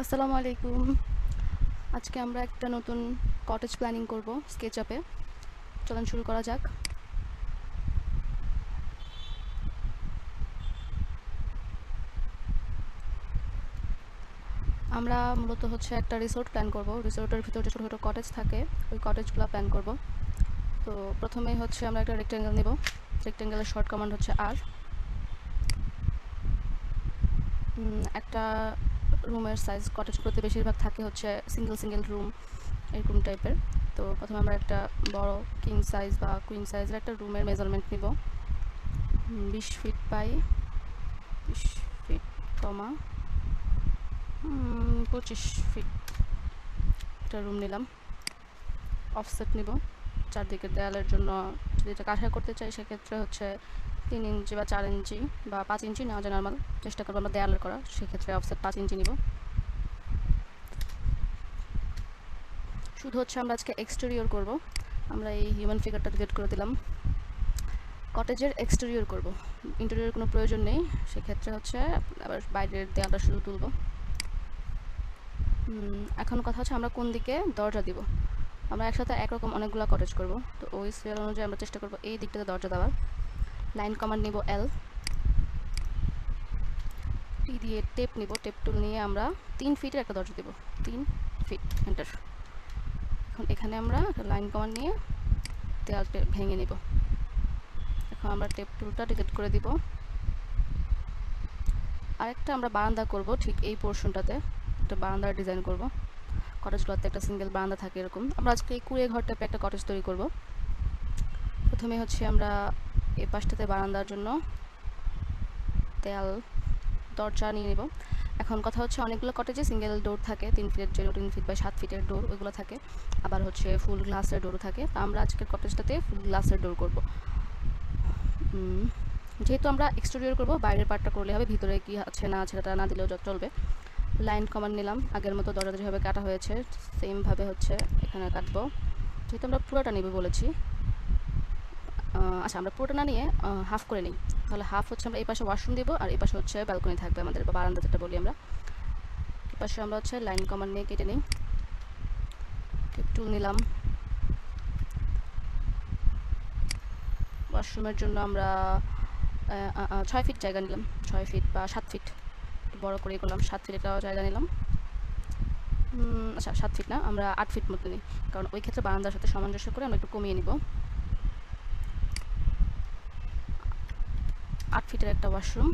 আসসালামু আলাইকুম। আজকে আমরা একটা নতুন কটেজ প্ল্যানিং করব স্কেচ আপে চলুন শুরু করা যাক। আমরা মূলত হচ্ছে একটা রিসোর্ট প্ল্যান করব। রিসোর্টের ভিতরে ছোটো ছোটো কটেজ থাকে, ওই কটেজগুলো প্ল্যান করব। তো প্রথমেই হচ্ছে আমরা একটা রেক্টেঙ্গেল নিব। রেক্টেঙ্গেলের শর্ট কমান্ড হচ্ছে আর একটা রুমের সাইজ কটেজগুলোতে বেশিরভাগ থাকে হচ্ছে সিঙ্গেল সিঙ্গেল রুম এরকম টাইপের তো প্রথমে আমরা একটা বড় কিং সাইজ বা কুইন সাইজের একটা রুমের মেজারমেন্ট নিব। বিশ ফিট বাই বিশ ফিট কমা পঁচিশ ফিট একটা রুম নিলাম। অফসেট নিব। চারদিকে দেয়ালের জন্য যদি এটা কাঠা করতে চাই, সেক্ষেত্রে হচ্ছে তিন ইঞ্চি বা চার ইঞ্চি বা পাঁচ ইঞ্চি নেওয়া যায় নর্মাল চেষ্টা করব আমরা দেয়ালের করা, সেক্ষেত্রে অফসেট পাঁচ ইঞ্চি নিব। শুধু হচ্ছে আমরা আজকে এক্সটেরিয়র করব। আমরা এই হিউম্যান ফিগারটা ডিলিট করে দিলাম। কটেজের এক্সটেরিয়র করব। ইন্টেরিয়র কোনো প্রয়োজন নেই, সেক্ষেত্রে হচ্ছে আবার বাইরের দেয়ালটা শুধু তুলব। এখন কথা হচ্ছে আমরা কোন দিকে দরজা দিব। আমরা একসাথে একরকম অনেকগুলো কটেজ করব। তো ওই সিরিয়াল অনুযায়ী আমরা চেষ্টা করব এই দিকটাতে দরজা দেওয়ার। লাইন কমান্ড নিব এল টি দিয়ে টেপ নিব, টেপ টুল নিয়ে আমরা তিন ফিটের একটা দরজা দেব। তিন ফিট এন্টার এখন এখানে আমরা লাইন কমান্ড নিয়ে দেওয়াল ভেঙে নিব। এখন আমরা টেপ টুলটা ডিলিট করে দিব। আরেকটা আমরা বারান্দা করব ঠিক এই পোর্শনটাতে একটা বারান্দার ডিজাইন করব। কটেজগুলোতে একটা সিঙ্গেল বারান্দা থাকে এরকম। আমরা আজকে এই কুড়ে ঘর টাইপে একটা কটেজ তৈরি করব। প্রথমে হচ্ছে আমরা এই পাশটাতে বারান্দার জন্য দেয়াল দরজা নিয়ে নেব। এখন কথা হচ্ছে অনেকগুলো কটেজে সিঙ্গেল ডোর থাকে, তিন ফিটের যে তিন ফিট বা সাত ফিটের ডোর ওইগুলো থাকে। আবার হচ্ছে ফুল গ্লাসের ডোরও থাকে। আমরা আজকের কটেজটাতে ফুল গ্লাসের ডোর করব। যেহেতু আমরা এক্সটেরিয়র করব, বাইরের পার্টটা করলে হবে, ভিতরে কি আছে না আছে না দিলেও চলবে। লাইন কমান নিলাম। আগের মতো দরজা যেভাবে কাটা হয়েছে সেমভাবে হচ্ছে এখানে কাটবো। যেহেতু আমরা পুরোটা নেবে বলেছি আচ্ছা আমরা পুরোটা না নিয়ে হাফ করে নিই। তাহলে হাফ হচ্ছে আমরা এই পাশে ওয়াশরুম দিব, আর এই পাশে হচ্ছে ব্যালকনি থাকবে আমাদের, বা বারান্দা যেটা বলি আমরা। এই পাশে আমরা হচ্ছে লাইন কমান্ড নিয়ে কেটে নিই। টুল নিলাম। ওয়াশরুমের জন্য আমরা ছয় ফিট জায়গা নিলাম। ছয় ফিট বা সাত ফিট বড় করে করলাম, সাত ফিট একটা জায়গা নিলাম। আচ্ছা সাত ফিট না, আমরা আট ফিট মতো নিই। কারণ ওই ক্ষেত্রে বারান্দার সাথে সামঞ্জস্য করে আমরা একটু কমিয়ে নিব। আট ফিটের একটা ওয়াশরুম।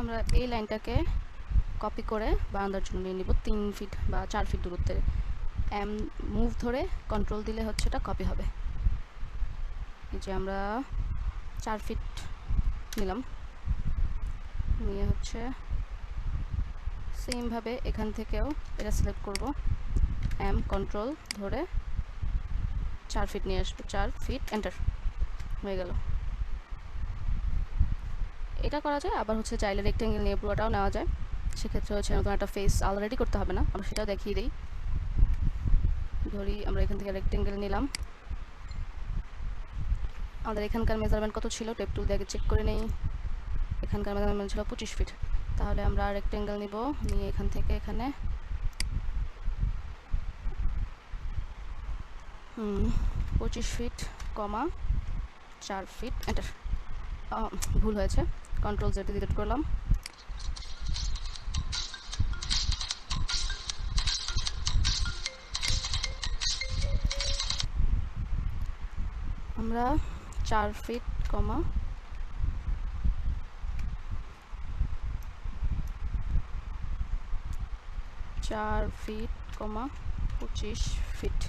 আমরা এই লাইনটাকে কপি করে বারান্দার জন্য নিয়ে নিব। তিন ফিট বা চার ফিট দূরত্বে। এম, মুভ ধরে কন্ট্রোল দিলে হচ্ছে এটা কপি হবে। যে আমরা চার ফিট নিলাম। নিয়ে হচ্ছে সেমভাবে এখান থেকেও এটা সিলেক্ট করব। এম কন্ট্রোল ধরে চার ফিট নিয়ে আসব, চার ফিট এন্টার হয়ে গেল। এটা করা যায়, আবার হচ্ছে চাইলে রেক্টেঙ্গেল নিয়ে পুরোটাও নেওয়া যায়। সেক্ষেত্রে হচ্ছে নতুন একটা ফেস অলরেডি করতে হবে না, আমরা সেটাও দেখিয়ে দিই। ধরি, আমরা এখান থেকে রেক্টেঙ্গেল নিলাম। আমাদের এখানকার মেজারমেন্ট কত ছিল? টেপ টুল দিয়ে চেক করে নেই। এখানকার মেজারমেন্ট ছিল পঁচিশ ফিট তাহলে আমরা রেক্টেঙ্গেল নিব, নিয়ে এখান থেকে এখানে পঁচিশ ফিট কমা, চার ফিট এন্টার ভুল হয়েছে। কন্ট্রোল জেড ডিলিট করলাম। আমরা চার ফিট কমা, চার ফিট কমা, পঁচিশ ফিট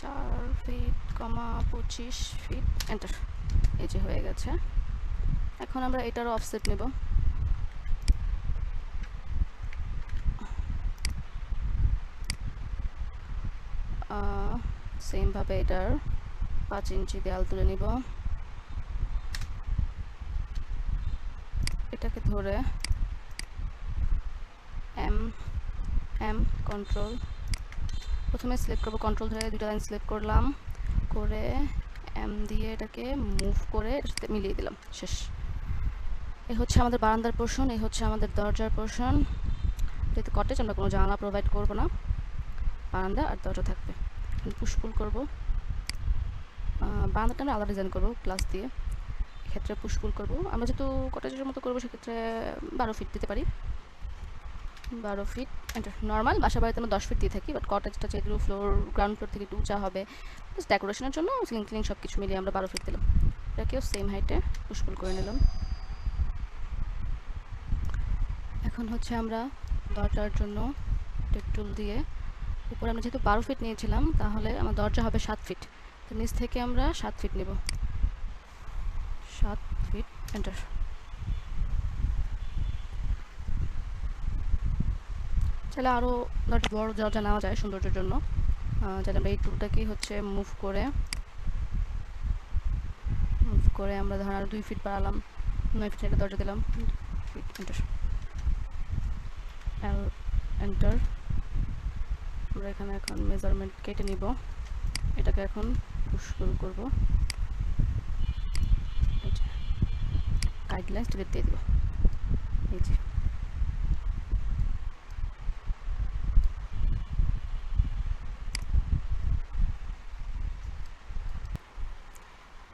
চার ফিট কমা পঁচিশ ফিট এন্টার এই যে হয়ে গেছে। এখন আমরা এটারও অফসেট নেব। সেমভাবে এটার পাঁচ ইঞ্চি দেয়াল তুলে নিব। এটাকে ধরে এম এম কন্ট্রোল প্রথমে সিলেক্ট করব কন্ট্রোল ধরে দুটো লাইন সিলেক্ট করলাম। করে এম দিয়ে এটাকে মুভ করে সাথে মিলিয়ে দিলাম। শেষ। এই হচ্ছে আমাদের বারান্দার পোর্শন এই হচ্ছে আমাদের দরজার পোর্শন যেহেতু কটেজ আমরা কোনো জানালা প্রোভাইড করব না। বারান্দা আর দরজা থাকবে। পুশপুল করব। বারান্দাটা আমরা আলাদা ডিজাইন করব গ্লাস দিয়ে। এক্ষেত্রে পুশপুল করব। আমরা যেহেতু কটেজের মতো করব, সেক্ষেত্রে বারো ফিট দিতে পারি। বারো ফিট নর্মাল বাসা বাড়িতে আমরা দশ ফিট দিয়ে থাকি বাট কটেজটা যেগুলো ফ্লোর গ্রাউন্ড ফ্লোর থেকে একটু উঁচা হবে। ডেকোরেশনের জন্য সিলিং ক্লিং সব কিছু মিলিয়ে আমরা বারো ফিট দিলাম। এটাকেও সেম হাইটে পুশপুল করে নিলাম। এখন হচ্ছে আমরা দরজার জন্য টেকটুল দিয়ে উপরে আমরা যেহেতু বারো ফিট নিয়েছিলাম, তাহলে আমার দরজা হবে সাত ফিট তো নিচ থেকে আমরা সাত ফিট নেব। সাত ফিট এন্টার চাইলে আরও বড় দরজা নেওয়া যায় সৌন্দর্যের জন্য। চাইলে আমরা এই টুলটাকেই হচ্ছে মুভ করে। মুভ করে আমরা ধর আরও দুই ফিট বাড়ালাম, নয় ফিট একটা দরজা দিলাম। এল এন্টার আমরা এখানে এখন মেজারমেন্ট কেটে নিব। এটাকে এখন পুষ্কুল করব। গাইডলাইন্স দিয়ে দিব। এই যে।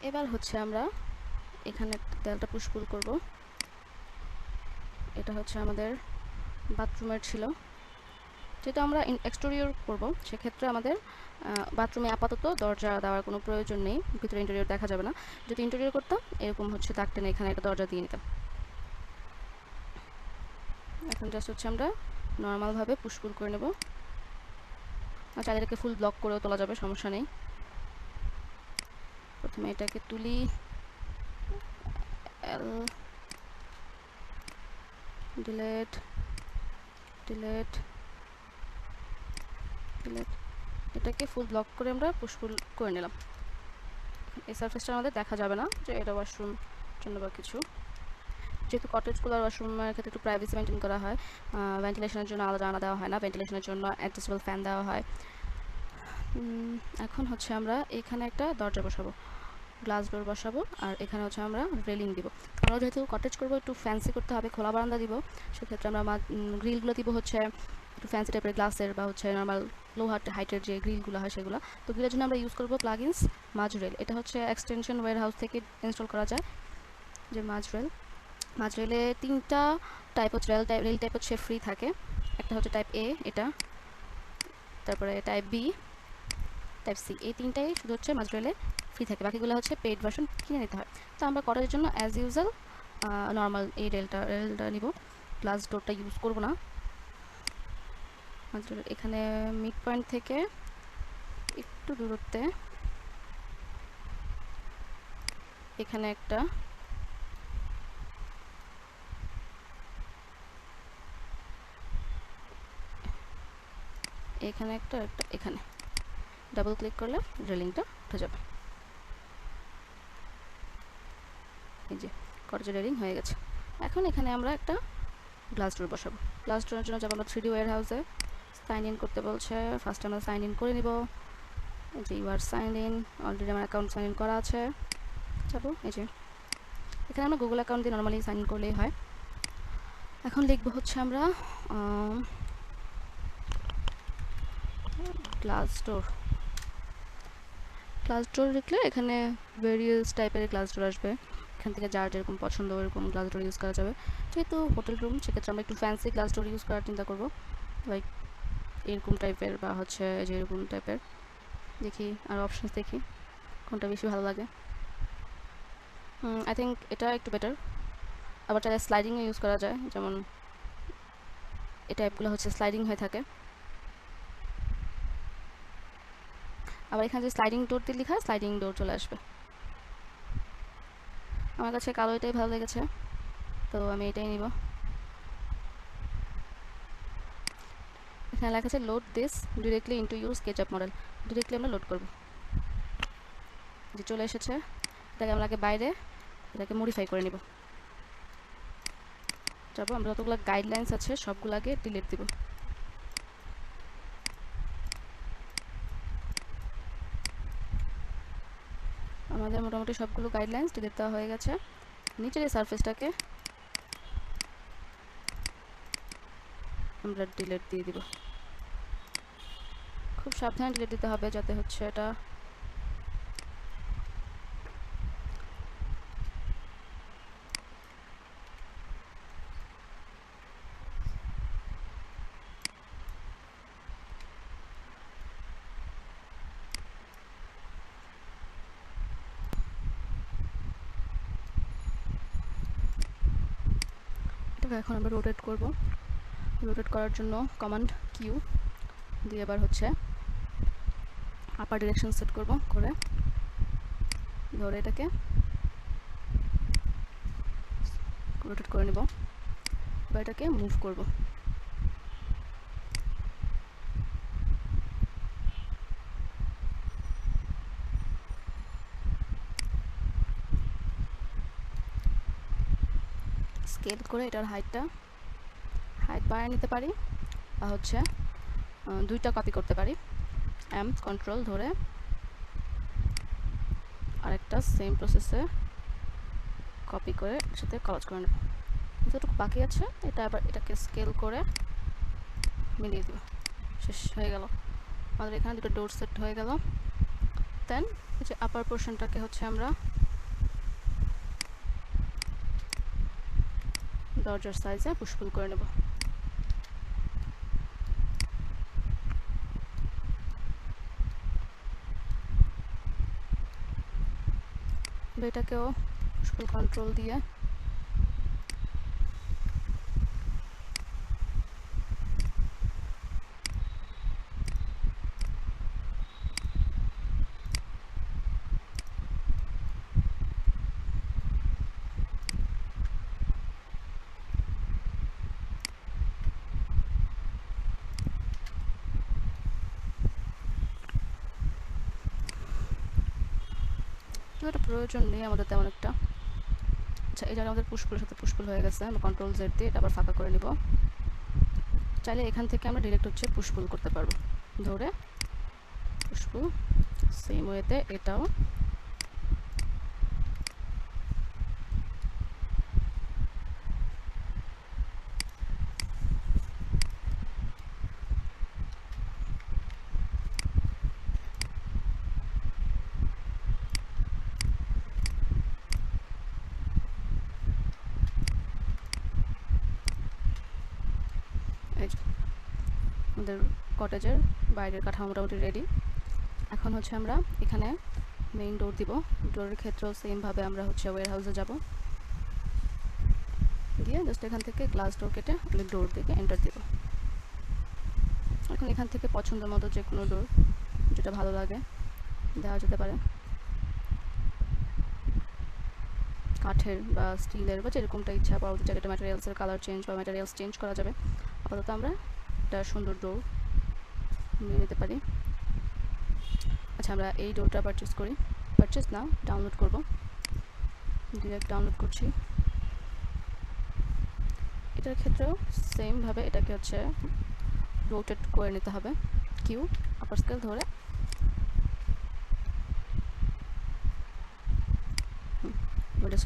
এবার হচ্ছে আমরা এখানে দেয়ালটা পুষ্পুল করব। এটা হচ্ছে আমাদের বাথরুমের ছিল। যেহেতু আমরা এক্সটেরিয়র করব, সেক্ষেত্রে আমাদের বাথরুমে আপাতত দরজা দেওয়ার কোনো প্রয়োজন নেই। ভিতরে ইন্টেরিয়র দেখা যাবে না। যদি ইন্টেরিয়র করতাম, এরকম হচ্ছে দাগ টেনে এখানে একটা দরজা দিয়ে নিতাম। এখন জাস্ট হচ্ছে আমরা নর্মালভাবে পুষ্পুল করে নেব। আর চারিদিকে ফুল ব্লক করেও তোলা যাবে, সমস্যা নেই। প্রথমে এটাকে তুলি। এল ডিলেট ডিলেট ডিলেট এটাকে ফুল ব্লক করে আমরা পুশফুল করে নিলাম। এই সার্ফেসটা আমাদের দেখা যাবে না যে এটা ওয়াশরুম জন্য বা কিছু। যেহেতু কটেজগুলো আর ওয়াশরুমের ক্ষেত্রে একটু প্রাইভেসি মেনটেন করা হয় ভেন্টিলেশনের জন্য আলাদা আনা দেওয়া হয় না ভেন্টিলেশনের জন্য অ্যাডজাস্টেবল ফ্যান দেওয়া হয়। এখন হচ্ছে আমরা এখানে একটা দরজা বসাবো। গ্লাস ডোর বসাবো আর এখানে হচ্ছে আমরা রেলিং দিব। আমরা যেহেতু কটেজ করব, একটু ফ্যান্সি করতে হবে, খোলা বারান্দা দিব। সেক্ষেত্রে আমরা গ্রিলগুলো দিব হচ্ছে একটু ফ্যান্সি টাইপের গ্লাসের বা হচ্ছে নর্মাল লোহার হাইটের যে গ্রিলগুলো হয় সেগুলো। তো গ্রিলের জন্য আমরা ইউজ করব প্লাগিনস মাঝ রেল এটা হচ্ছে এক্সটেনশন ওয়ার হাউস থেকে ইনস্টল করা যায়, যে মাঝ রেল মাঝ রেলে তিনটা টাইপ হচ্ছে রেল টাইপ রেল টাইপ হচ্ছে ফ্রি থাকে। একটা হচ্ছে টাইপ এ এটা। তারপরে টাইপ বি টাইপ সি এই তিনটাই শুধু হচ্ছে মাঝ রেলে ফ্রি থাকে। বাকিগুলো হচ্ছে পেড ভার্সন কিনে নিতে হয়। তো আমরা করার জন্য অ্যাজ ইউজুয়াল নর্মাল এই রেলটা রেলটা নিব। গ্লাস ডোরটা ইউজ করব না। এখানে মিড পয়েন্ট থেকে একটু দূরত্বে এখানে একটা এখানে একটা একটা এখানে। ডাবল ক্লিক করলে রেলিংটা উঠে যাবে। এই যে কটেজ রেলিং হয়ে গেছে। এখন এখানে আমরা একটা গ্লাস ডোর বসাবো। গ্লাস ডোরের জন্য যাব আমরা থ্রি ডি ওয়ার হাউসে সাইন ইন করতে বলছে ফার্স্ট আমরা সাইন ইন করে নিব। এই যে you are sign in already আমার অ্যাকাউন্ট সাইন ইন করা আছে। যাব, এই যে। এখানে আমরা গুগল অ্যাকাউন্ট দিয়ে নর্মালি সাইন ইন করলেই হয়। এখন লিখব হচ্ছে আমরা গ্লাস ডোর ক্লাস ডোর লিখলে এখানে ভেরিয়াস টাইপের ক্লাস ডোর আসবে। এখান থেকে যার যেরকম পছন্দ, ওরকম গ্লাস ডোর ইউজ করা যাবে। যেহেতু হোটেল রুম সেক্ষেত্রে আমরা একটু ফ্যান্সি গ্লাস ডোর ইউজ করার চিন্তা করব। লাইক এরকম টাইপের বা হচ্ছে যে এরকম টাইপের দেখি, আর অপশানস দেখি, কোনটা বেশি ভালো লাগে। আই থিঙ্ক এটা একটু বেটার আবার চাইলে স্লাইডিংও ইউজ করা যায়, যেমন এই টাইপগুলো হচ্ছে স্লাইডিং হয়ে থাকে। আবার এখানে যে স্লাইডিং ডোর দিয়ে লেখা স্লাইডিং ডোর চলে আসবে। আমার কাছে কালো এটাই ভালো লেগেছে। তো আমি এটাই নিব। এখানে লেখা আছে load this directly into your SketchUp model directly আমরা লোড করব। যে চলে এসেছে, এটাকে আমরা আগে বাইরে, এটাকে মডিফাই করে নিব। যাব আমরা যতগুলো গাইডলাইন্স আছে, সবগুলো আগে ডিলিট দিব আমাদের মোটামুটি সবগুলো গাইডলাইন্স দেওয়া হয়ে গেছে। নিচের এই সারফেসটাকে আমরা ডিলেট দিয়ে দিব। খুব সাবধানে ডিলেট দিতে হবে যাতে হচ্ছে এটা এটাকে এখন আমরা রোটেট করব। রোটেট করার জন্য কমান্ড কিউ দিয়ে এবার হচ্ছে আপার ডিরেকশন সেট করব করে। ধরে এটাকে রোটেট করে নেব। এবার এটাকে মুভ করব। স্কেল করে এটার হাইটটা, হাইট বাড়িয়ে নিতে পারি বা হচ্ছে দুইটা কপি করতে পারি। এম কন্ট্রোল ধরে আরেকটা সেম প্রসেসে কপি করে সাথে কলাজ করে নেব। যতটুকু বাকি আছে, এটা আবার এটাকে স্কেল করে মিলিয়ে দেব। শেষ হয়ে গেল। আমাদের এখানে দুটো ডোর সেট হয়ে গেল। দেন এই যে আপার পোর্শনটাকে হচ্ছে আমরা দরজার সাইজে পুষ্পুল করে নেব। এটাকেও পুষ্পুল কন্ট্রোল দিয়ে এটা প্রয়োজন নেই, আমাদের তেমন একটা। আচ্ছা এটা আমাদের পুষ্পুলের সাথে পুষ্পুল হয়ে গেছে, আমরা কন্ট্রোল জেড দিয়ে এটা আবার ফাঁকা করে নিব। চাইলে এখান থেকে আমরা ডিরেক্ট হচ্ছে পুষ্পুল করতে পারব। ধরে পুষ্পুল সেম ওয়েতে এটাও এই যে আমাদের কটেজের বাইরের কাঠামো মোটামুটি রেডি এখন হচ্ছে আমরা এখানে মেইন ডোর দিব। ডোরের ক্ষেত্রেও সেমভাবে আমরা হচ্ছে ওয়ার হাউসে যাব। দিয়ে জাস্ট এখান থেকে গ্লাস ডোর কেটে ডোর দিকে এন্টার দিব। এখন এখান থেকে পছন্দ মতো যে কোনো ডোর যেটা ভালো লাগে, দেওয়া যেতে পারে। কাঠের বা স্টিলের বা যেরকমটা ইচ্ছা পরবর্তী জায়গাটা ম্যাটেরিয়ালসের কালার চেঞ্জ বা ম্যাটেরিয়ালস চেঞ্জ করা যাবে। আপাতত আমরা একটা সুন্দর ডোর নিয়ে নিতে পারি। আচ্ছা আমরা এই ডোরটা পারচেস করি। পারচেস না ডাউনলোড করব। ডিরেক্ট ডাউনলোড করছি। এটার ক্ষেত্রেও সেমভাবে এটাকে হচ্ছে রোটেট করে নিতে হবে। কিউ আপার স্কেল ধরে।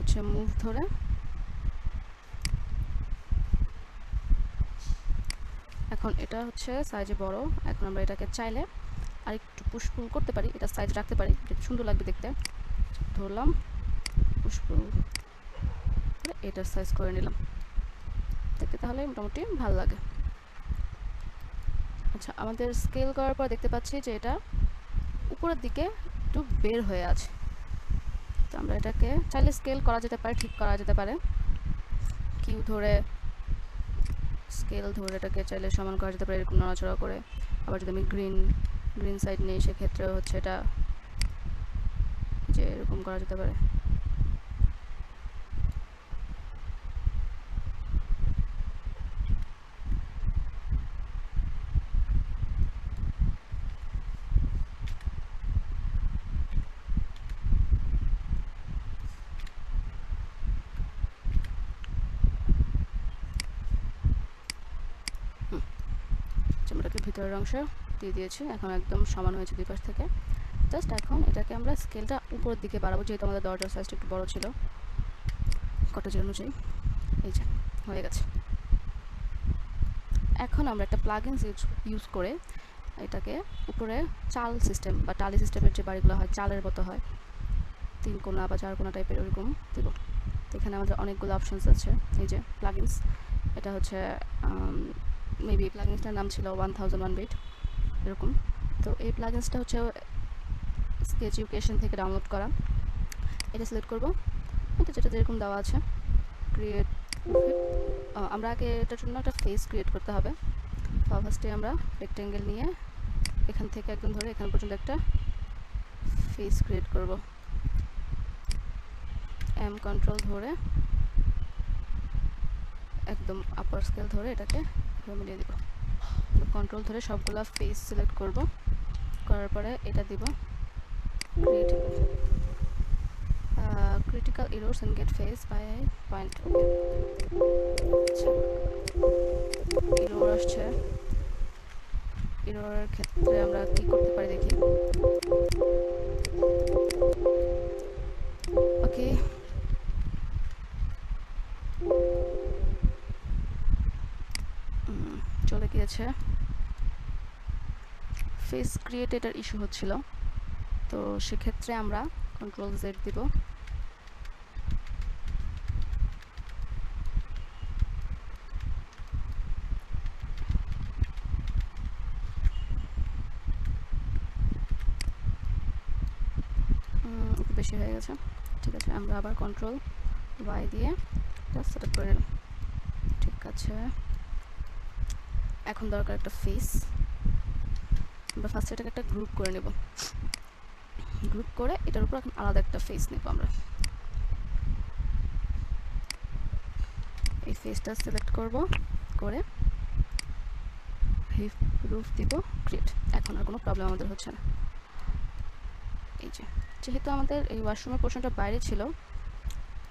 হচ্ছে মুভ ধরে। এখন এটা হচ্ছে সাইজে বড়। এখন আমরা এটাকে চাইলে আর একটু পুষ্পুল করতে পারি। এটা সাইজ রাখতে পারি। যেটা সুন্দর লাগবে দেখতে। ধরলাম পুষ্পুল এটার সাইজ করে নিলাম। দেখতে তাহলে মোটামুটি ভালো লাগে। আচ্ছা আমাদের স্কেল করার পর দেখতে পাচ্ছি যে এটা উপরের দিকে একটু বের হয়ে আছে। তো আমরা এটাকে চাইলে স্কেল করা যেতে পারে, ঠিক করা যেতে পারে। কিউ ধরে স্কেল ধরে এটাকে চাইলে সমান করা যেতে পারে এরকম নড়াচড়া করে। আবার যদি আমি গ্রিন গ্রিন সাইড নেই সেক্ষেত্রে হচ্ছে এটা যে এরকম করা যেতে পারে। ভিতরের অংশ দিয়ে দিয়েছি। এখন একদম সমান হয়েছে দুই পাশ থেকে। জাস্ট এখন এটাকে আমরা স্কেলটা উপরের দিকে বাড়াবো, যেহেতু আমাদের দরজার সাইজটা একটু বড় ছিল। কটেজ অনুযায়ী। এই যে, হয়ে গেছে। এখন আমরা একটা প্লাগিনস ইউজ করে এটাকে উপরে চাল সিস্টেম বা টালি সিস্টেমের যে বাড়িগুলো হয়, চালের মতো হয়। তিন কোনা বা চার কোনা টাইপের ওরকম দিব। এখানে আমাদের অনেকগুলো অপশনস আছে। এই যে প্লাগিনস এটা হচ্ছে মেবি প্লাগিনসটার নাম ছিল ওয়ান থাউজেন্ড ওয়ান বিট এরকম। তো এই প্লাগিনসটা হচ্ছে স্কেচ ইউকেশন থেকে ডাউনলোড করা। এটা সিলেক্ট করব। এটা যেটা যেরকম দেওয়া আছে ক্রিয়েট আমরা আগে এটার জন্য একটা ফেস ক্রিয়েট করতে হবে। ফার্স্টে আমরা রেক্টেঙ্গেল নিয়ে এখান থেকে একদম ধরে এখান পর্যন্ত একটা ফেস ক্রিয়েট করব। এম কন্ট্রোল ধরে একদম আপার স্কেল ধরে এটাকে মিলিয়ে দিব কন্ট্রোল ধরে সবগুলা ফেস সিলেক্ট করব। করার পরে এটা দিব। Critical errors and get face by point error আসছে। ইরোরের ক্ষেত্রে আমরা কি করতে পারি দেখি। গিয়েছে। ফেস ক্রিয়েটেডার ইস্যু হচ্ছিল। তো সেক্ষেত্রে আমরা কন্ট্রোল জেড দিব। বেশি হয়ে গেছে। ঠিক আছে, আমরা আবার কন্ট্রোল ওয়াই দিয়ে করে নিলাম ঠিক আছে। এখন দরকার একটা ফেস আমরা ফার্স্ট এটাকে একটা গ্রুপ করে নেব। গ্রুপ করে এটার উপর এখন আলাদা একটা ফেস নেব আমরা। এই ফেসটা সিলেক্ট করব, করে রুফ দিব ক্রিয়েট এখন আর কোনো প্রবলেম আমাদের হচ্ছে না। এই যে, যেহেতু আমাদের এই ওয়াশরুমের পোর্শনটা বাইরে ছিল,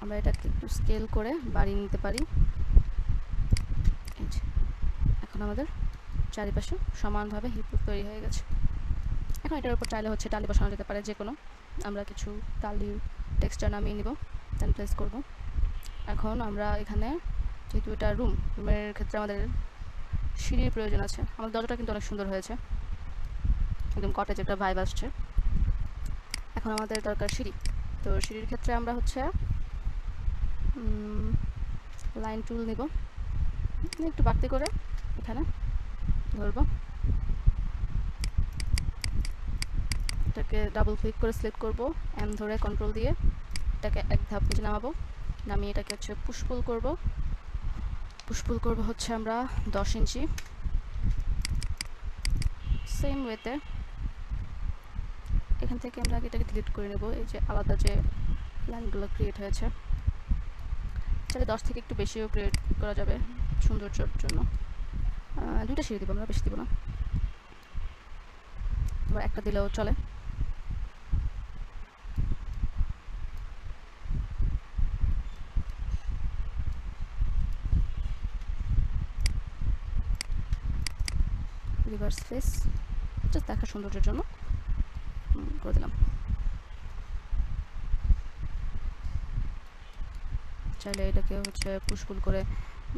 আমরা এটাকে একটু স্কেল করে বাড়িয়ে নিতে পারি। এখন আমাদের চারিপাশে সমানভাবে হিপরুফ তৈরি হয়ে গেছে। এখন এটার উপর চাইলে হচ্ছে টালি বসানো যেতে পারে যে কোনো আমরা কিছু টালির টেক্সচার নামিয়ে নিব দেন প্লেস করব। এখন আমরা এখানে যেহেতু এটা রুম রুমের ক্ষেত্রে আমাদের সিঁড়ির প্রয়োজন আছে। আমাদের দরজাটা কিন্তু অনেক সুন্দর হয়েছে। একদম কটেজ একটা ভাইব আসছে। এখন আমাদের দরকার সিঁড়ি। তো সিঁড়ির ক্ষেত্রে আমরা হচ্ছে লাইন টুল নিব। একটু বাড়তি করে এখানে, ধরবো। এটাকে ডাবল ক্লিক করে সিলেক্ট করব এম ধরে কন্ট্রোল দিয়ে এটাকে এক ধাপ নিচে নামাবো। নামিয়ে এটাকে হচ্ছে পুশপুল করব। পুশপুল করব হচ্ছে আমরা দশ ইঞ্চি। সেম ওয়েতে এখান থেকে আমরা এটাকে ডিলিট করে নেব, এই যে আলাদা যে লাইনগুলো ক্রিয়েট হয়েছে। চাইলে দশ থেকে একটু বেশিও ক্রিয়েট করা যাবে সৌন্দর্যের জন্য। দুইটা সিঁড়ি দিব আমরা বেশি দিব না। আবার একটা দিলেও চলে। রিভার্স ফেস জাস্ট দেখা সৌন্দর্যের জন্য। করে দিলাম। চাইলে এটাকে হচ্ছে পুষ্পুল করে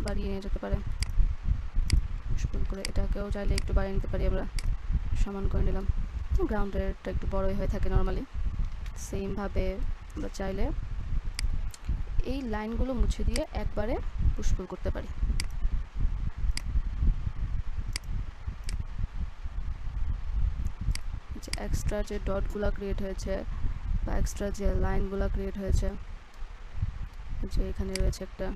বাড়িয়ে নিয়ে যেতে পারে। পুষ্পুল করে এটাকেও চাইলে একটু বাড়িয়ে নিতে পারি আমরা। সমান করে নিলাম। গ্রাউন্ডেরটা একটু বড়ই হয়ে থাকে নর্মালি সেমভাবে আমরা চাইলে এই লাইনগুলো মুছে দিয়ে একবারে পুষ্পুল করতে পারি। যে এক্সট্রা যে ডটগুলো ক্রিয়েট হয়েছে বা এক্সট্রা যে লাইনগুলো ক্রিয়েট হয়েছে, যে এখানে রয়েছে একটা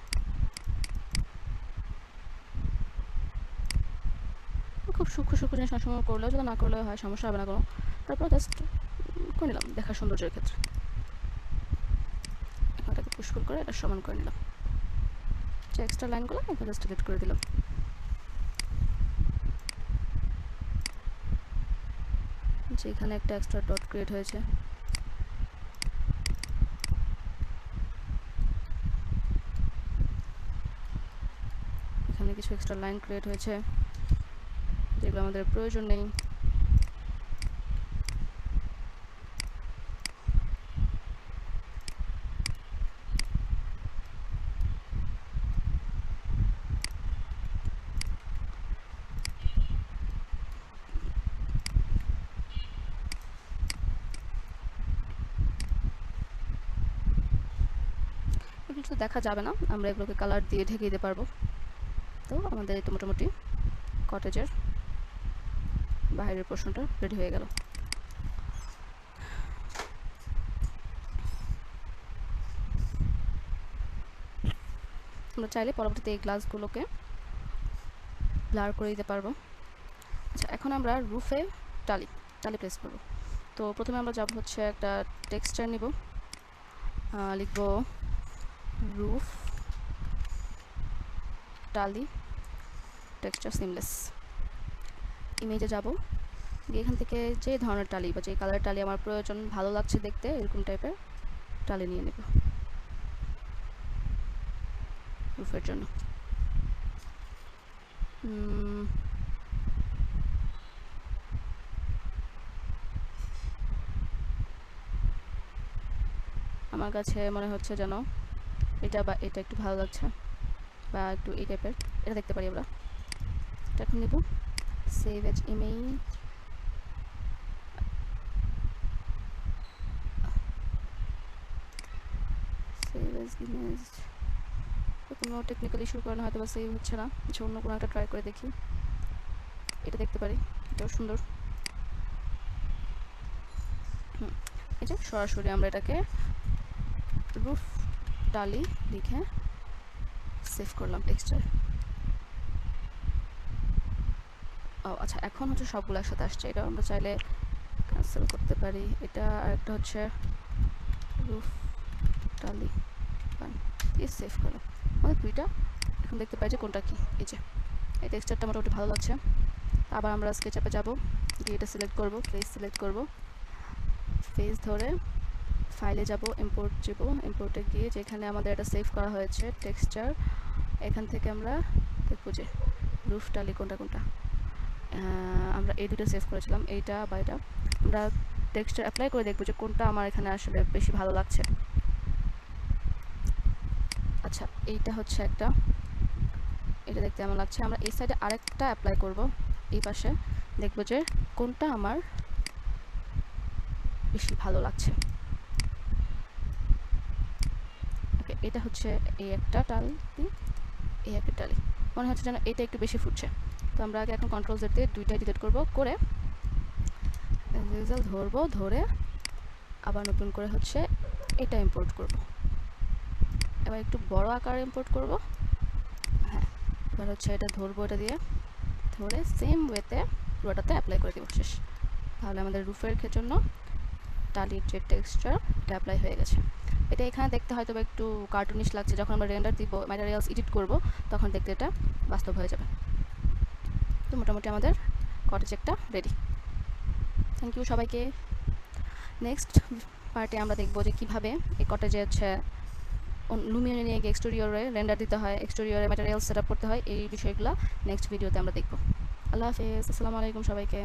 খুব সূক্ষ্ম সূক্ষ্ম জিনিস সময় করলেও যদি না করলেও হয়, সমস্যা হবে না কোনো। তারপর জাস্ট করে নিলাম, দেখা সৌন্দর্যের ক্ষেত্রে। এটাকে পুষ্কুল করে এটা সমান করে নিলাম। যে এক্সট্রা লাইনগুলো এখানে জাস্ট ডিলিট করে দিলাম। যে এখানে একটা এক্সট্রা ডট ক্রিয়েট হয়েছে। এখানে কিছু এক্সট্রা লাইন ক্রিয়েট হয়েছে। যেগুলো আমাদের প্রয়োজন নেই। কিছু দেখা যাবে না, আমরা এগুলোকে কালার দিয়ে ঢেকে দিতে পারব। তো আমাদের তো মোটামুটি কটেজের বাইরের পোর্শনটা রেডি হয়ে গেল। আমরা চাইলে পরবর্তীতে এই গ্লাসগুলোকে ব্লার করে দিতে পারব। আচ্ছা এখন আমরা রুফে টালি টালি প্লেস করব। তো প্রথমে আমরা যাব হচ্ছে একটা টেক্সচার নিব। লিখব রুফ টালি টেক্সচার সিমলেস ইমেজে যাব। গিয়ে এখান থেকে যে ধরনের টালি বা যে কালার টালি আমার প্রয়োজন, ভালো লাগছে দেখতে, এরকম টাইপের টালি নিয়ে নেব। রুফের জন্য। আমার কাছে মনে হচ্ছে যেন এটা বা এটা একটু ভালো লাগছে বা একটু এই টাইপের এটা দেখতে পারি আমরা। এটা এখন নেব। Save as image save as image কোনো টেকনিক্যাল ইস্যুর কারণে হয়তো বা সেভ হচ্ছে না। আচ্ছা অন্য কোনো একটা ট্রাই করে দেখি। এটা দেখতে পারি। এটাও সুন্দর। এই সরাসরি আমরা এটাকে রুফ ডালি লিখে সেভ করলাম টেক্সচার ও আচ্ছা এখন হচ্ছে সবগুলো একসাথে আসছে এটা আমরা চাইলে ক্যান্সেল করতে পারি। এটা আরেকটা হচ্ছে রুফ টালি এই সেভ করলাম আমাদের দুইটা এখন দেখতে পাই যে কোনটা কী। এই যে, এই টেক্সচারটা মোটামুটি ভালো লাগছে। আবার আমরা স্কেচআপে যাব, গিয়ে এটা সিলেক্ট করব ফেস সিলেক্ট করব। ফেস ধরে ফাইলে যাব ইম্পোর্ট যাব। ইম্পোর্টে গিয়ে যেখানে আমাদের এটা সেভ করা হয়েছে টেক্সচার এখান থেকে আমরা দেখব যে রুফ টালি কোনটা কোনটা। আমরা এই দুটো সেভ করেছিলাম, এইটা বা এটা। আমরা টেক্সচার অ্যাপ্লাই করে দেখব যে কোনটা আমার এখানে আসলে বেশি ভালো লাগছে। আচ্ছা এইটা হচ্ছে একটা। এটা দেখতে আমার লাগছে? আমরা এই সাইডে আরেকটা অ্যাপ্লাই করব, এই পাশে। দেখব যে কোনটা আমার বেশি ভালো লাগছে। এটা হচ্ছে এই একটা টালি, এই একটা টালি। মনে হচ্ছে যেন এটা একটু বেশি ফুটছে। তো আমরা আগে এখন কন্ট্রোল জেড দিয়ে দুইটাই ডিলিট করব, করে রেজাল্ট ধরবো, ধরে আবার নতুন করে হচ্ছে এটা ইম্পোর্ট করব। এবার একটু বড় আকারে ইম্পোর্ট করব। হ্যাঁ এবার হচ্ছে এটা ধরবো এটা দিয়ে, ধরে সেম ওয়েতে পুরোটাতে অ্যাপ্লাই করে দেবো শেষ। তাহলে আমাদের রুফের জন্য টালির যে টেক্সচার এটা অ্যাপ্লাই হয়ে গেছে। এটা এখানে দেখতে হয়তো একটু কার্টুনিশ লাগছে, যখন আমরা রেন্ডার দিব ম্যাটেরিয়ালস এডিট করব, তখন দেখতে এটা বাস্তব হয়ে যাবে। মোটামুটি আমাদের কটেজ একটা রেডি থ্যাংক ইউ সবাইকে। নেক্সট পার্টে আমরা দেখব যে কীভাবে এই কটেজে হচ্ছে লুমিয়ে নিয়ে গিয়ে এক্সটেরিয়রে রেন্ডার দিতে হয় এক্সটেরিয়রে ম্যাটেরিয়াল সেট করতে হয়, এই বিষয়গুলো নেক্সট ভিডিওতে আমরা দেখব। আল্লাহ হাফিজ, আসসালামু আলাইকুম সবাইকে।